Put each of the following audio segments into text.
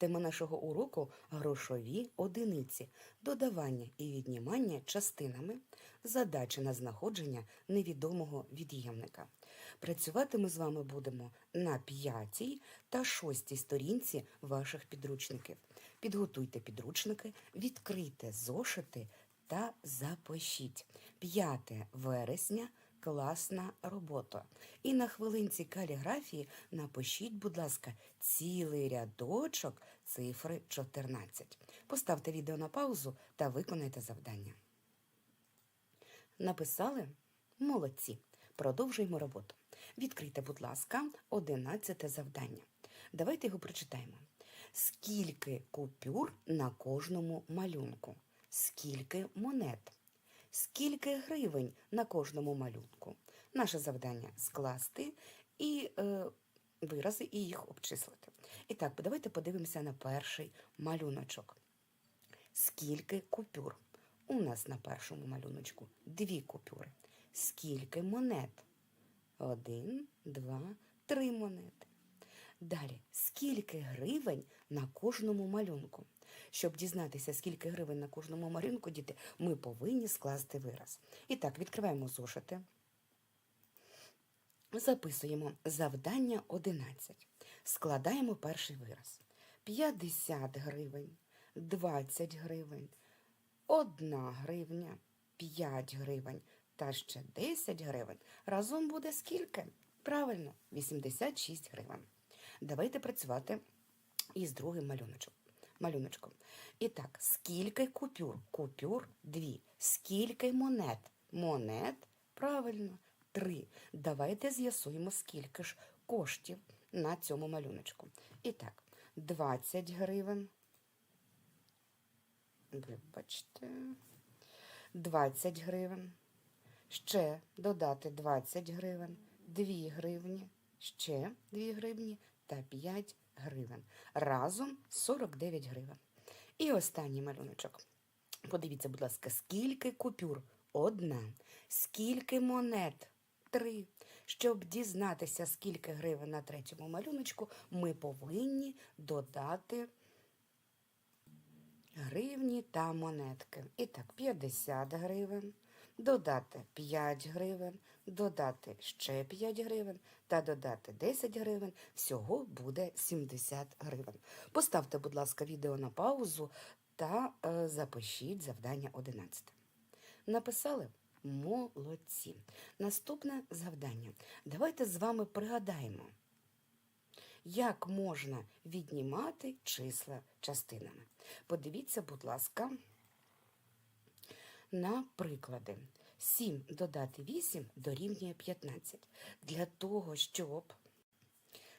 Тема нашого уроку грошові одиниці, додавання і віднімання частинами, задача на знаходження невідомого від'ємника. Працювати ми з вами будемо на п'ятій та шостій сторінці ваших підручників. Підготуйте підручники, відкрийте зошити та запишіть. 5 вересня класна робота. І на хвилинці каліграфії напишіть, будь ласка, цілий рядочок цифри 14. Поставте відео на паузу та виконайте завдання. Написали? Молодці. Продовжуємо роботу. Відкрийте, будь ласка, 11 завдання. Давайте його прочитаємо. Скільки купюр на кожному малюнку? Скільки монет? Скільки гривень на кожному малюнку? Наше завдання скласти і е, вирази і їх обчислити. І так, давайте подивимося на перший малюночок. Скільки купюр? У нас на першому малюночку дві купюри. Скільки монет? Один, два, три монети. Далі, скільки гривень на кожному малюнку? Щоб дізнатися, скільки гривень на кожному малюнку, діти, ми повинні скласти вираз. І так, відкриваємо зошити. Записуємо завдання 11. Складаємо перший вираз. 50 гривень, 20 гривень, 1 гривня, 5 гривень та ще 10 гривень. Разом буде скільки? Правильно, 86 гривень. Давайте працювати із другим малюночком. Малюночком. І так, скільки купюр? Купюр дві. Скільки монет? Монет, правильно, три. Давайте з'ясуємо, скільки ж коштів на цьому малюночку. І так, 20 гривень. Вибачте. 20 гривень. Ще додати 20 гривень, 2 гривні, ще 2 гривні та 5 гривень. Разом 49 гривень. І останній малюночок. Подивіться, будь ласка, скільки купюр? Одна. Скільки монет? Три. Щоб дізнатися, скільки гривень на третьому малюночку, ми повинні додати гривні та монетки. І так, 50 гривень, додати 5 гривень, додати ще 5 гривень та додати 10 гривень. Всього буде 70 гривень. Поставте, будь ласка, відео на паузу та е, запишіть завдання 11. Написали? Молодці. Наступне завдання. Давайте з вами пригадаємо, як можна віднімати числа частинами. Подивіться, будь ласка, на приклади. 7 додати 8 дорівнює 15. Для того, щоб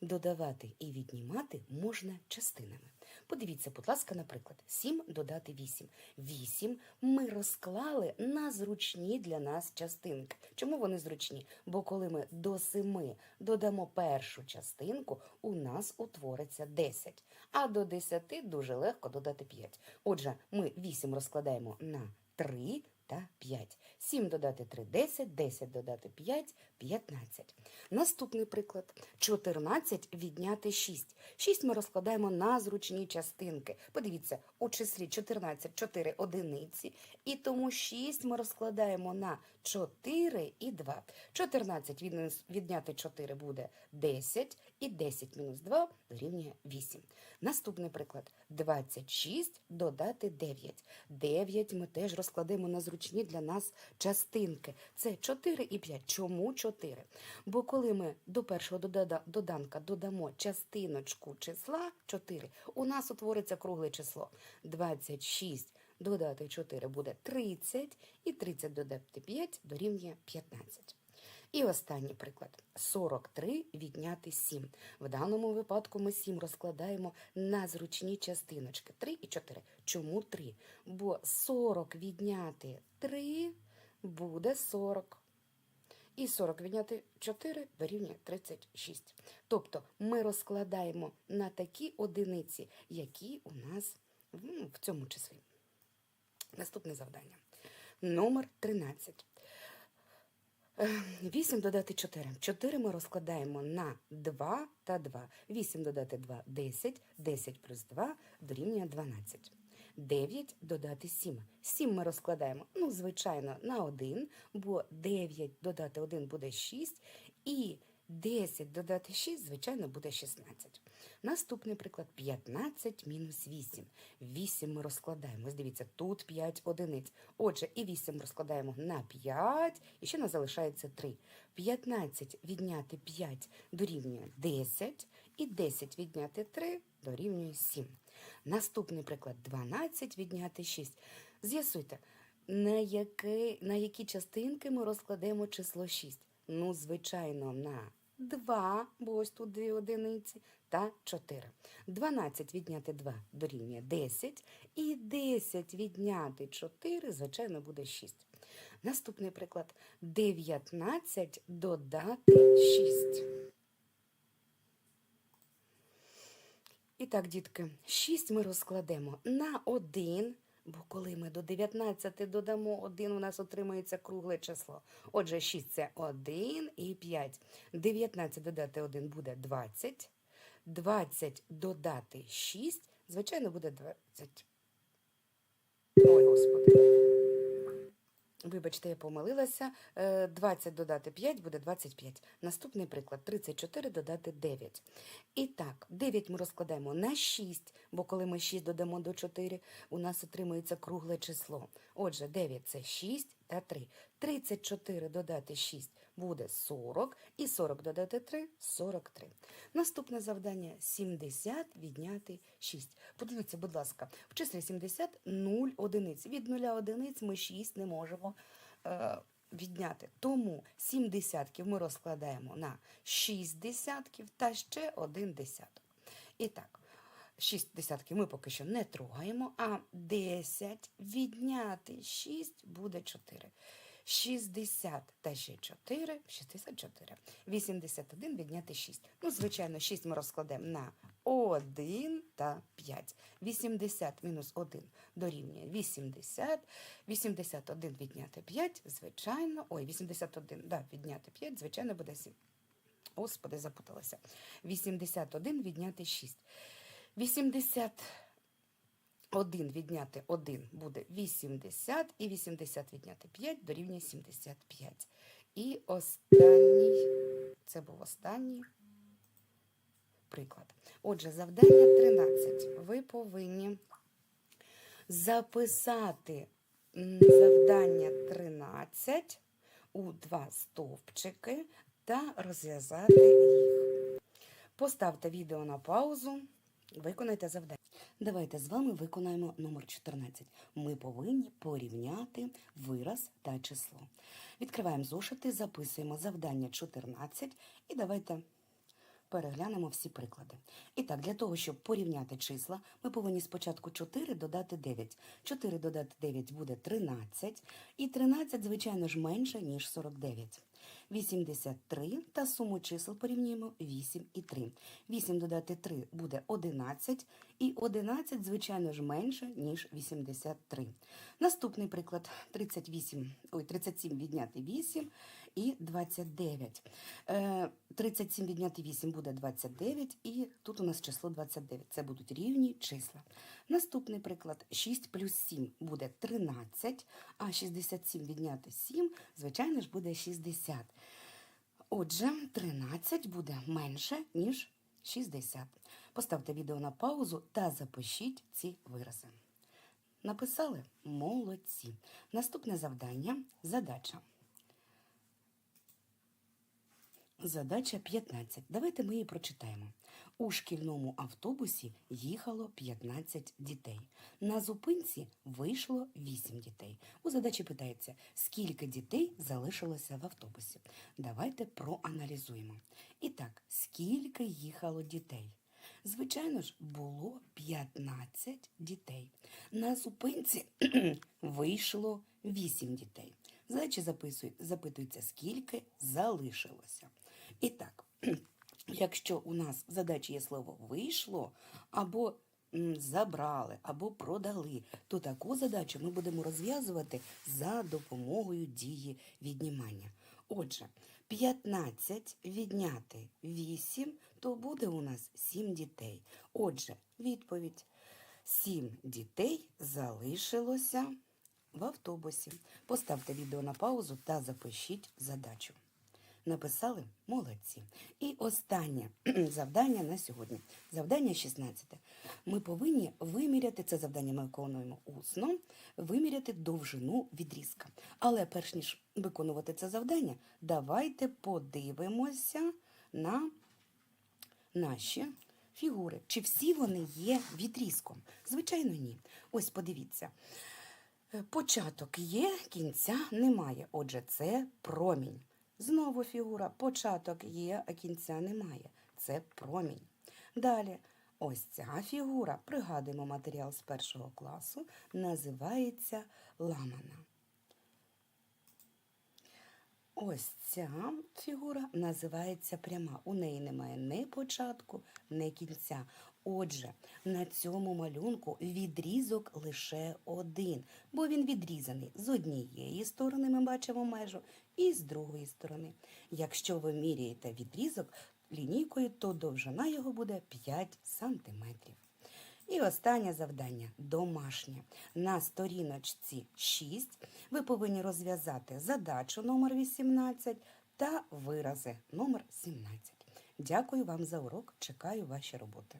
додавати і віднімати можна частинами. Подивіться, будь ласка, наприклад, 7 додати 8. 8 ми розклали на зручні для нас частинки. Чому вони зручні? Бо коли ми до 7 додамо першу частинку, у нас утвориться 10. А до 10 дуже легко додати 5. Отже, ми 8 розкладаємо на 3 та 5. 7 додати 3 – 10, 10 додати 5 – 15. Наступний приклад. 14 відняти 6. 6 ми розкладаємо на зручні частинки. Подивіться, у числі 14 – 4 одиниці, і тому 6 ми розкладаємо на 4 і 2. 14 відняти 4 буде 10, і 10 мінус 2 дорівнює 8. Наступний приклад. 26 додати 9. 9 ми теж розкладемо на зручні для нас частинки. Це 4 і 5. Чому 4? Бо коли ми до першого доданка додамо частиночку числа 4, у нас утвориться кругле число. 26 додати 4 буде 30, і 30 додати 5 дорівнює 15. І останній приклад. 43 відняти 7. В даному випадку ми 7 розкладаємо на зручні частиночки. 3 і 4. Чому 3? Бо 40 відняти 3 буде 40. І 40 відняти 4 дорівнює 36. Тобто ми розкладаємо на такі одиниці, які у нас ну, в цьому числі. Наступне завдання. Номер 13. 8 додати 4. 4 ми розкладаємо на 2 та 2. 8 додати 2 – 10. 10 плюс 2 дорівнює 12. 9 додати 7. 7 ми розкладаємо, ну, звичайно, на 1, бо 9 додати 1 буде 6. І 10 додати 6, звичайно, буде 16. Наступний приклад 15 мінус 8. 8 ми розкладаємо. Ось дивіться, тут 5 одиниць. Отже, і 8 розкладаємо на 5, і ще нас залишається 3. 15 відняти 5 дорівнює 10, і 10 відняти 3 дорівнює 7. Наступний приклад 12 відняти 6. З'ясуйте, на, яке, на які частинки ми розкладемо число 6? Ну, звичайно, на 2, бо ось тут дві одиниці, та 4. 12 відняти 2 дорівнює 10, і 10 відняти 4, звичайно, буде 6. Наступний приклад 19 додати 6. І так, дітки, 6 ми розкладемо на 1, бо коли ми до 19 додамо 1, у нас отримається кругле число. Отже, 6 це 1 і 5. 19 додати 1 буде 20. 20 додати 6, звичайно, буде 20. Ой, Господи. Вибачте, я помилилася. Е, 20 додати 5 буде 25. Наступний приклад 34 додати 9. І так, 9 ми розкладаємо на 6, бо коли ми 6 додамо до 4, у нас отримується кругле число. Отже, 9 це 6 та 3. 34 додати 6 буде 40, і 40 додати 3 – 43. Наступне завдання 70 відняти 6. Подивіться, будь ласка, в числі 70 – 0 одиниць. Від 0 одиниць ми 6 не можемо е, відняти. Тому 7 десятків ми розкладаємо на 6 десятків та ще 1 десяток. І так, 6 десятків ми поки що не трогаємо, а 10 відняти 6 буде 4. 60 та ще 4, 64. 81 відняти 6. Ну, звичайно, 6 ми розкладемо на 1 та 5. 80 мінус 1 дорівнює 80. 81 відняти 5, звичайно. Ой, 81, да, відняти 5, звичайно, буде 7. Господи, запуталася. 81 відняти 6. 81 відняти 1 буде 80, і 80 відняти 5 дорівнює 75. І останній, це був останній приклад. Отже, завдання 13. Ви повинні записати завдання 13 у два стовпчики та розв'язати їх. Поставте відео на паузу, виконайте завдання. Давайте з вами виконаємо номер 14. Ми повинні порівняти вираз та число. Відкриваємо зошити, записуємо завдання 14 і давайте переглянемо всі приклади. І так, для того, щоб порівняти числа, ми повинні спочатку 4 додати 9. 4 додати 9 буде 13, і 13, звичайно ж, менше, ніж 49. 83 та суму чисел порівнюємо 8 і 3. 8 додати 3 буде 11, і 11, звичайно ж, менше, ніж 83. Наступний приклад 38, ой, 37 відняти 8 і 29. Е, 37 відняти 8 буде 29, і тут у нас число 29. Це будуть рівні числа. Наступний приклад 6 плюс 7 буде 13, а 67 відняти 7, звичайно ж, буде 60. Отже, 13 буде менше, ніж 60. Поставте відео на паузу та запишіть ці вирази. Написали? Молодці. Наступне завдання задача. Задача 15. Давайте ми її прочитаємо. У шкільному автобусі їхало 15 дітей. На зупинці вийшло 8 дітей. У задачі питається, скільки дітей залишилося в автобусі. Давайте проаналізуємо. І так, скільки їхало дітей? Звичайно ж, було 15 дітей. На зупинці вийшло 8 дітей. Задачі запитується, скільки залишилося. І так, якщо у нас в задачі є слово вийшло, або забрали, або продали, то таку задачу ми будемо розв'язувати за допомогою дії віднімання. Отже, 15 відняти 8, то буде у нас 7 дітей. Отже, відповідь. 7 дітей залишилося в автобусі. Поставте відео на паузу та запишіть задачу. Написали молодці. І останнє завдання на сьогодні. Завдання 16. Ми повинні виміряти це завдання. Ми виконуємо усно, виміряти довжину відрізка. Але перш ніж виконувати це завдання, давайте подивимося на наші фігури. Чи всі вони є відрізком? Звичайно, ні. Ось подивіться. Е, Початок є, кінця немає. Отже, це промінь. Знову фігура. Початок є, а кінця немає. Це промінь. Далі, ось ця фігура, пригадуємо матеріал з першого класу, називається ламана. Ось ця фігура називається пряма. У неї немає ні початку, ні кінця. Отже, на цьому малюнку відрізок лише один, бо він відрізаний з однієї сторони, ми бачимо межу, і з другої сторони. Якщо ви міряєте відрізок лінійкою, то довжина його буде 5 сантиметрів. І останнє завдання домашнє. На сторіночці 6 ви повинні розв'язати задачу номер 18 та вирази номер 17. Дякую вам за урок. Чекаю ваші роботи.